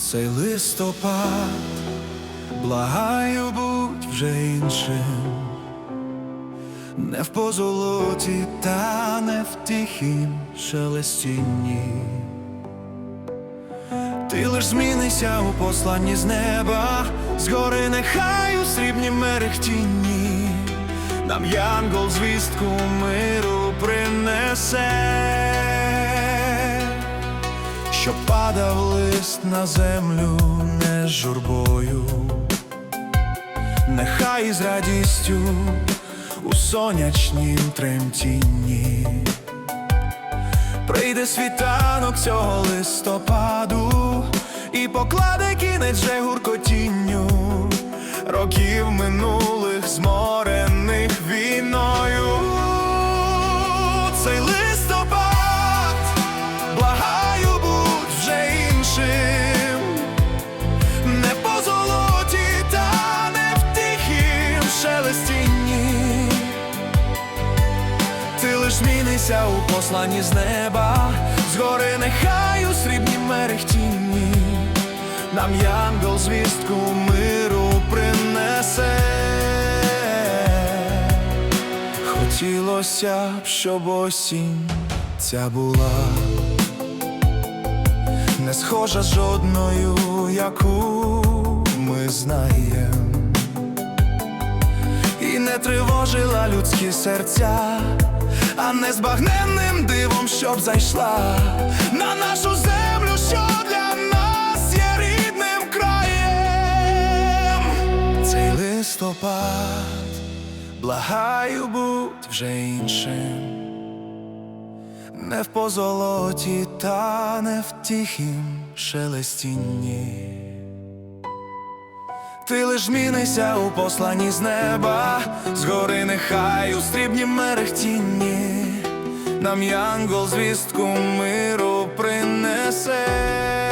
цей листопад, благаю, будь вже іншим, не в позолоті, та не в тихім шелестінні. Ти лиш змінися у посланні з неба, згори нехай у срібні мерехтінні, нам янгол звістку миру принесе, що падав лист на землю не з журбою, нехай з радістю у сонячнім тремтінні. Прийде світанок цього листопаду і покладе кінець же гуркотінню років минулих лиш у посланні з неба, згори нехай у срібні мерехтінні, нам янгол звістку миру принесе. Хотілося б, щоб осінь ця була. Не схожа з жодною, яку ми знаємо і не тривожила людські серця, а не збагненним дивом, щоб зайшла на нашу землю, що для нас є рідним краєм. Цей листопад, благаю, будь вже іншим. Не в позолоті, та не в тихім шелестінні. Ти лиш змінися у посланні з неба, згори нехай у стрібні мерехтінні, нам янгол звістку миру принесе.